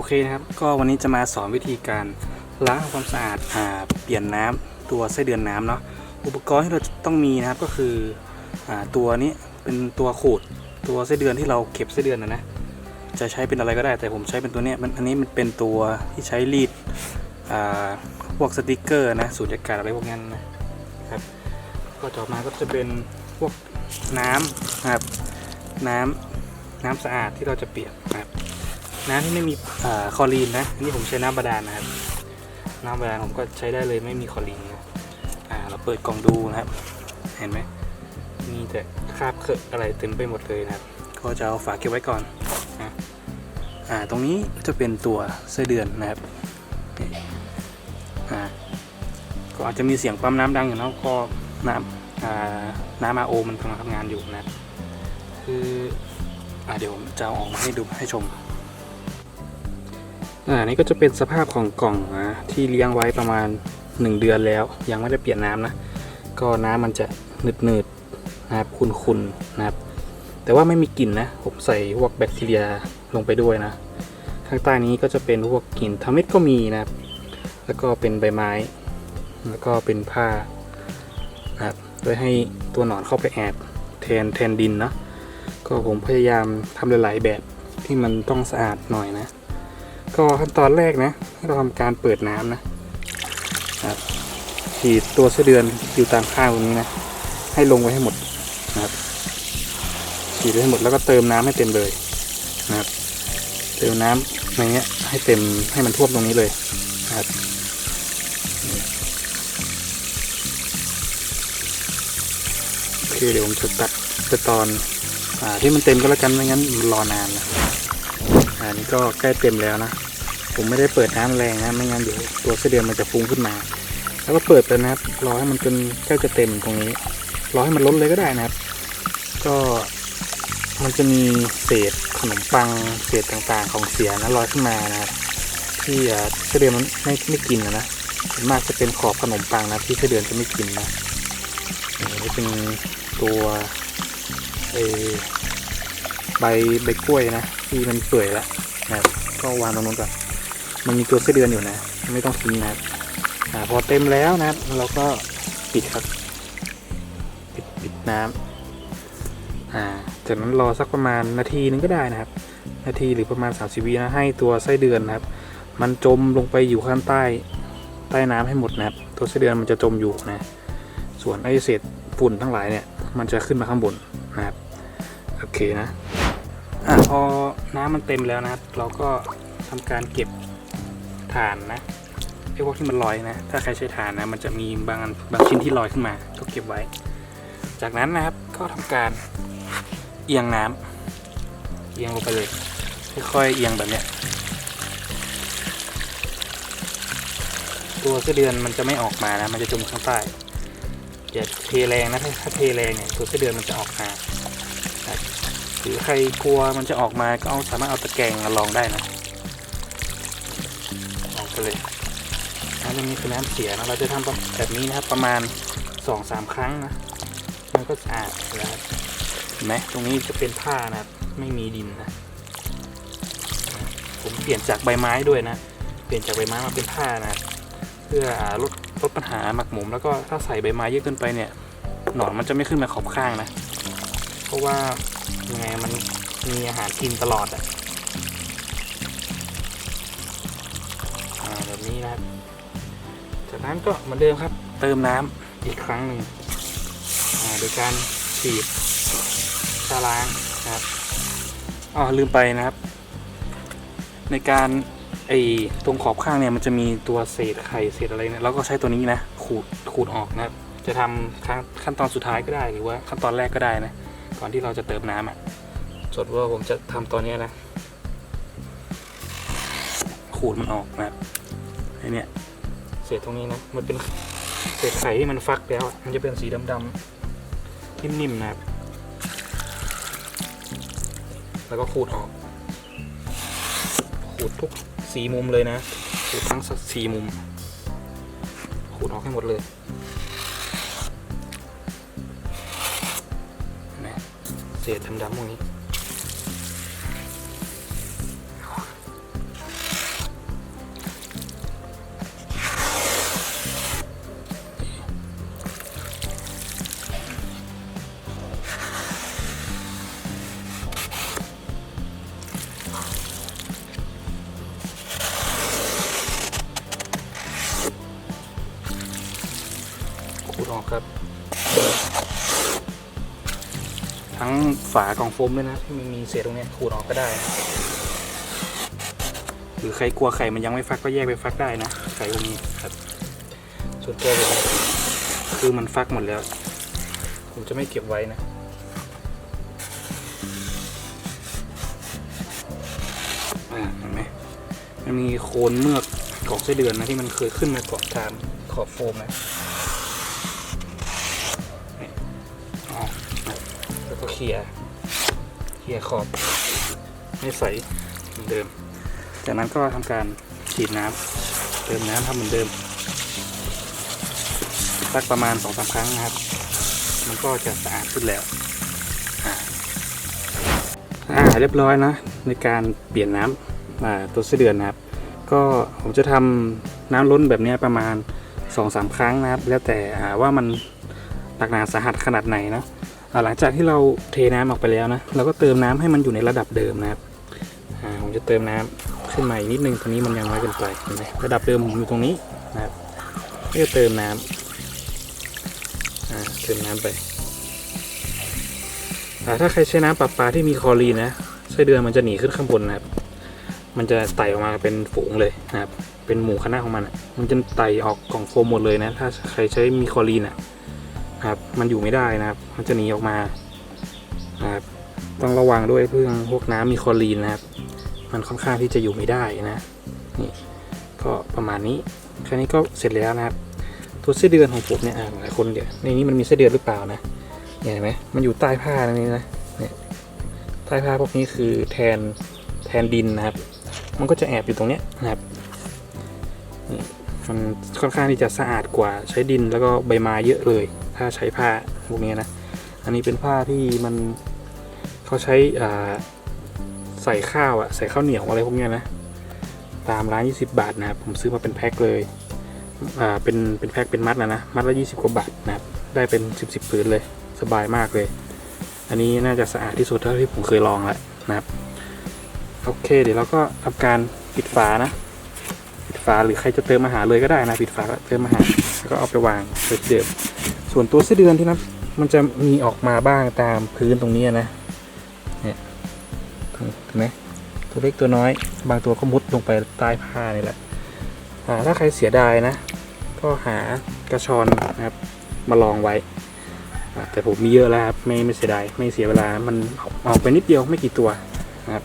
โอเคนะครับ ก็วันนี้จะมาสอนวิธีการล้างความสะอาดอ่าเปลี่ยนน้ำตัวไส้เดือนน้ำเนาะอุปกรณ์ที่เราต้องมีนะครับก็คืออ่าตัวนี้เป็นตัวขูดตัวไส้เดือนที่เราเก็บไส้เดือนนะนะจะใช้เป็นอะไรก็ได้แต่ผมใช้เป็นตัวนี้มันอันนี้มันเป็นตัวที่ใช้รีดอ่าพวกสติกเกอร์นะสูญญากาศอะไรพวกนั้นนะครับก็ต่อมาก็จะเป็นพวกน้ำนะครับน้ำน้ำสะอาดที่เราจะเปลี่ยนนะครับ น้ำที่ไม่มีอคอรีนนะนี่ผมใช้น้ำบาดาลนะครับน้ำบาดาลผมก็ใช้ได้เลยไม่มีคอรีนนะอ่าเราเปิดกล่องดูนะครับ เห็นไหมมีแต่คราบเคอะอะไรเต็มไปหมดเลยนะครับ ก็จะเอาฝาเก็บไว้ก่อนนะอ่าตรงนี้จะเป็นตัวไส้เดือนนะครับอ่าก็อาจจะมีเสียงปั๊มน้ำดังอยู่นะก็น้ำอ่าน้ำอาโอมันกำลังทำงานอยู่นะคืออ่าเดี๋ยวผมจะเอาออกมาให้ดูให้ชม อ่านี่ก็จะเป็นสภาพของกล่องนะที่เลี้ยงไว้ประมาณ 1 เดือนแล้ว ยังไม่ได้เปลี่ยนน้ำนะ ก็น้ำมันจะหนืดๆนะครับขุ่นๆนะครับ แต่ว่าไม่มีกลิ่นนะ ผมใส่พวกแบคทีเรียลงไปด้วยนะ ข้างใต้นี้ก็จะเป็นพวกกลิ่นทำเม็ดก็มีนะครับ แล้วก็เป็นใบไม้ แล้วก็เป็นผ้านะครับโดยให้ตัวหนอนเข้าไปแอบแทนแทนดินนะ ก็ผมพยายามทำหลายๆแบบที่มันต้องสะอาดหน่อยนะ ก็ขั้นตอนแรกนะให้เราทำการเปิดน้ำนะครับฉีดตัวไส้เดือนอยู่ตามข้างตรงนี้นะ ให้ลงไว้ให้หมดนะครับฉีดไว้ให้หมดแล้วก็เติมน้ำให้เต็มเลยนะครับ เติมน้ำในเนี้ยให้เต็มให้มันท่วมตรงนี้เลยนะครับโอเคเดี๋ยวผมจะตัดไปตอนอ่าที่มันเต็มก็แล้วกันไม่งั้นมันรอนานนะ อันนี้ก็ใกล้เต็มแล้วนะ ผมไม่ได้เปิดน้ำแรงนะไม่งั้นเดี๋ยวตัวไส้เดือนมันจะฟุ้งขึ้นมา แล้วก็เปิดไปนะครับรอให้มันจนใกล้จะเต็มตรงนี้รอให้มันล้นเลยก็ได้นะครับ ก็มันจะมีเศษขนมปังเศษต่างๆ ของเสียนะลอยขึ้นมานะครับที่อ่าไส้เดือนมันไม่ไม่กินนะนะส่วนมากจะเป็นขอบขนมปังนะที่ไส้เดือนจะไม่กินนะนี่เป็นตัวเอ ใบใบกล้วยนะที่มันเปื่อยแล้วนะครับก็วางตรงนู้นก่อนมันมีตัวไส้เดือนอยู่นะ ไม่ต้องทิ้งนะครับอ่าพอเต็มแล้วนะครับเราก็ปิดครับ ปิดปิดน้ำอ่าจากนั้นรอสักประมาณนาทีนึงก็ได้นะครับ นาทีหรือประมาณ30วินะให้ตัวไส้เดือนนะครับ มันจมลงไปอยู่ข้างใต้ใต้น้ำให้หมดนะครับ ตัวไส้เดือนมันจะจมอยู่นะ ส่วนไอเศษฝุ่นทั้งหลายเนี่ย มันจะขึ้นมาข้างบนนะครับ โอเคนะ อะพอน้ำมันเต็มแล้วนะครับ เราก็ทำการเก็บถ่านนะไอ้พวกที่มันลอยนะ ถ้าใครใช้ถ่านนะ มันจะมีบางอันบางชิ้นที่ลอยขึ้นมา ก็เก็บไว้ จากนั้นนะครับก็ทำการเอียงน้ำเอียงลงไปเลย ค่อยๆเอียงแบบเนี้ยตัวไส้เดือนมันจะไม่ออกมานะ มันจะจมข้างใต้อย่าเทแรงนะ ถ้าเทแรงเนี่ยตัวไส้เดือนมันจะออกมา หรือใครกลัวมันจะออกมาก็เอาสามารถเอาตะแกรงมาลองได้นะออกไปเลยน้ำตรงนี้คือน้ำเสียนะเราจะทำแบบนี้นะครับประมาณสองสามครั้งนะมันก็สะอาดแล้วเห็นไหมตรงนี้จะเป็นผ้านะครับไม่มีดินนะผมเปลี่ยนจากใบไม้ด้วยนะ เปลี่ยนจากใบไม้มาเป็นผ้านะ เพื่อลดลดปัญหาหมักหมมแล้วก็ถ้าใส่ใบไม้เยอะเกินไปเนี่ยหนอนมันจะไม่ขึ้นมาขอบข้างนะ เพราะว่ายังไงมันมีอาหารกินตลอดอะอ่าแบบนี้นะครับจากนั้นก็เหมือนเดิมครับ เติมน้ำอีกครั้งหนึ่งโดยการฉีดชาล้างนะครับอ๋อลืมไปนะครับ ในการไอ้ตรงขอบข้างเนี่ยมันจะมีตัวเศษไข่เศษอะไรเนี่ยเราก็ใช้ตัวนี้นะขูดขูดออกนะครับ จะทำขั้นตอนสุดท้ายก็ได้หรือว่าขั้นตอนแรกก็ได้นะ ก่อนที่เราจะเติมน้ำอะสดว่าผมจะทำตอนนี้นะ ขูดมันออกนะครับไอเนี่ยเศษตรงนี้นะ มันเป็นเศษไข่ที่มันฟักแล้วอะมันจะเป็นสีดำๆนิ่มๆนะครับ แล้วก็ขูดออก ขูดทุกสีมุมเลยนะ ขูดทั้งสีมุม ขูดออกให้หมดเลย เศษดำ ฝากล่องโฟมด้วยนะที่มันมีเศษตรงเนี้ยขูดออกก็ได้นะหรือใครกลัวไข่มันยังไม่ฟักก็แยกไปฟักได้นะไข่พวกนี้ครับส่วนตัวผมคือมันฟักหมดแล้ว ผมจะไม่เก็บไว้นะอ่าเห็นไหมมันมีโคนเมือกของไส้เดือนนะที่มันเคยขึ้นมาเกาะตามขอบโฟมนะนี่อ๋อแล้วก็เคลียร์ เคลียร์ขอบให้ใสเหมือนเดิม จากนั้นก็ทำการฉีดน้ำเติมน้ำทำเหมือนเดิม สักประมาณสองสามครั้งนะครับ มันก็จะสะอาดขึ้นแล้วอ่าเรียบร้อยนะ ในการเปลี่ยนน้ำตัวไส้เดือนนะครับ ก็ผมจะทำน้ำล้นแบบนี้ประมาณ2อสาครั้งนะครับ แล้วแต่ว่ามันหนักหนาสาหัสขนาดไหนนะ หลังจากที่เราเทน้ำออกไปแล้วนะเราก็เติมน้ำให้มันอยู่ในระดับเดิมนะครับผมจะเติมน้ำขึ้นมาอีกนิดนึงตรงนี้มันยังน้อยเกินไปเห็นไหมระดับเดิมผมอยู่ตรงนี้นะครับก็จะเติมน้ำอ่าเติมน้ำไปอ่ถ้าใครใช้น้ำประปาที่มีคอรีนนะไส้เดือนมันจะหนีขึ้นข้างบนนะครับ มันจะไต่ออกมาเป็นฝูงเลยนะครับ เป็นหมู่คณะของมันอะมันจะไต่ออกกล่องโฟมหมดเลยนะ ถ้าใครใช้มีคอรีนอะนะ ครับ มันอยู่ไม่ได้นะครับ มันจะหนีออกมานะครับต้องระวังด้วยเรื่องพวกน้ำมีคลอรีนนะครับ มันค่อนข้างที่จะอยู่ไม่ได้นะนี่ก็ประมาณนี้แค่นี้ก็เสร็จแล้วนะครับ ตัวไส้เดือนของผมเนี่ยหลายคนเดี๋ยวในนี้มันมีไส้เดือนหรือเปล่านะเห็นไหมมันอยู่ใต้ผ้าตรงนี้นะเนี่ยใต้ผ้าพวกนี้คือแทนแทนดินนะครับ มันก็จะแอบอยู่ตรงเนี้ยนะครับนี่มันค่อนข้างที่จะสะอาดกว่าใช้ดินแล้วก็ใบไม้เยอะเลย ถ้าใช้ผ้าพวกนี้นะ อันนี้เป็นผ้าที่มันเขาใช้ใส่ข้าวอะใส่ข้าวเหนียวอะไรพวกนี้นะ ตามร้าน 20 บาทนะครับ ผมซื้อมาเป็นแพ็คเลยอ่าเป็นเป็นแพ็คเป็นมัดนะนะมัดละยี่สิบกว่าบาทนะครับ ได้เป็นสิบสิบผืนเลยสบายมากเลย อันนี้น่าจะสะอาดที่สุดเท่าที่ผมเคยลองแล้วนะครับโอเค เดี๋ยวเราก็ทำการปิดฝานะปิดฝาหรือใครจะเติมอาหารเลยก็ได้นะปิดฝาแล้วเติมอาหารแล้วก็เอาไปวางไว้เดิม ส่วนตัวไส้เดือนที่นะมันจะมีออกมาบ้างตามพื้นตรงนี้นะเนี่ยเห็นไหมตัวเล็กตัวน้อย บางตัวก็มุดลงไปใต้ผ้านี่แหละถ้าใครเสียดายนะ ก็หากระชอนนะครับมาลองไว้ แต่ผมมีเยอะแล้วครับไม่ไม่เสียดายไม่เสียเวลา มันออกออกไปนิดเดียวไม่กี่ตัวนะครับ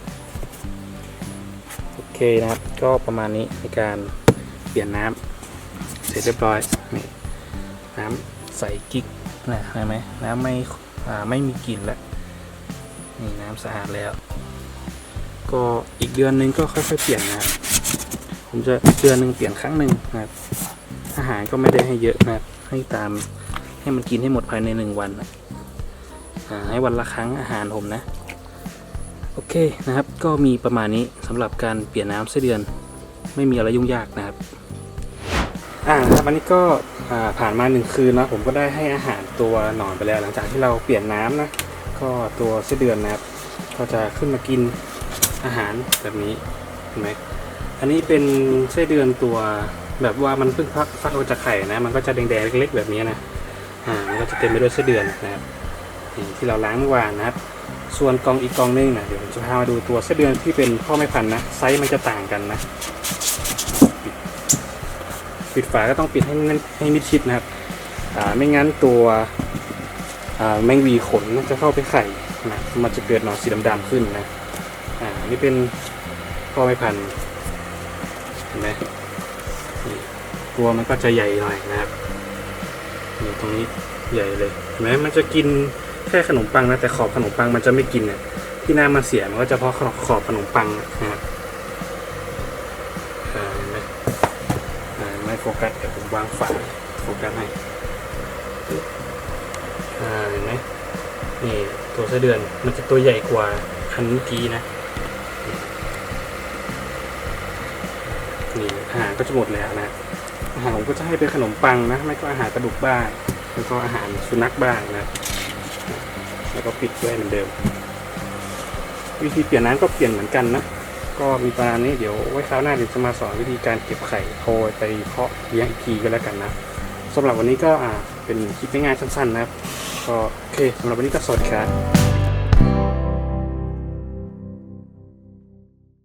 โอเคนะครับ ก็ประมาณนี้ในการเปลี่ยนน้ำเสร็จเรียบร้อยนี่น้ำ ใสกิ๊กนะเห็นไหมน้ำไม่ไม่มีกลิ่นแล้วนี่น้ำสะอาดแล้ว ก็อีกเดือนนึงก็ค่อยๆเปลี่ยนนะผมจะเดือนหนึ่งเปลี่ยนครั้งหนึ่งนะอาหารก็ไม่ได้ให้เยอะนะให้ตามให้มันกินให้หมดภายในหนึ่งวันนะให้วันละครั้งอาหารผมนะ โอเคนะครับ ก็มีประมาณนี้สำหรับการเปลี่ยนน้ำไส้เดือน ไม่มีอะไรยุ่งยากนะครับ อ่าครับวันนี้ก็ผ่านมาหนึ่งคืนนะผมก็ได้ให้อาหารตัวหนอนไปแล้ว หลังจากที่เราเปลี่ยนน้ำนะก็ตัวไส้เดือนนะครับ ก็จะขึ้นมากินอาหารแบบนี้เห็นไหมอันนี้เป็นไส้เดือนตัวแบบว่ามันเพิ่งฟักฟักออกจากไข่นะ มันก็จะแดงๆเล็กๆแบบนี้นะอ่ามันก็จะเต็มไปด้วยไส้เดือนนะครับที่เราล้างเมื่อวานนะครับ ส่วนกองอีกกองนึงนะเดี๋ยวผมจะพามาดูตัวไส้เดือนที่เป็นพ่อแม่พันธุ์นะไซส์มันจะต่างกันนะ ปิดฝาก็ต้องปิดให้ให้มิดชิดนะครับไม่งั้นตัวแมงวีขนจะเข้าไปไข่นะมันจะเกิดหนอนสีดำๆขึ้นนะอ่านี่เป็นพ่อแม่พันธุ์เห็นไหมตัวมันก็จะใหญ่หน่อยนะครับนี่ตรงนี้ใหญ่เลยเห็นไหมมันจะกินแค่ขนมปังนะแต่ขอบขนมปังมันจะไม่กินเนี่ยที่หน้ามันเสียมันก็จะเพราะขอบขอบขนมปังนะครับอ่าเห็นไหมอ่าไม่โฟกัสเดี๋ยวผมวางฝาโฟกัสให้อ่าเห็นไหมนี่ตัวไส้เดือนมันจะตัวใหญ่กว่าอันเมื่อกี้นะนี่อาหารก็จะหมดแล้วนะอาหารผมก็จะให้เป็นขนมปังนะไม่ก็อาหารกระดูกบ้างแล้วก็อาหารสุนัขบ้างนะแล้วก็ปิดด้วยเหมือนเดิม วิธีเปลี่ยนน้ำก็เปลี่ยนเหมือนกันนะ ก็มีประมาณนี้เดี๋ยวไว้คราวหน้าเดี๋ยวจะมาสอนวิธีการเก็บไข่โคไปเพาะเลี้ยงอีกทีก็แล้วกันนะสำหรับวันนี้ก็อ่าเป็นคลิปง่ายๆสั้นๆนะครับก็โอเคสำหรับวันนี้ก็สวัสดีครับ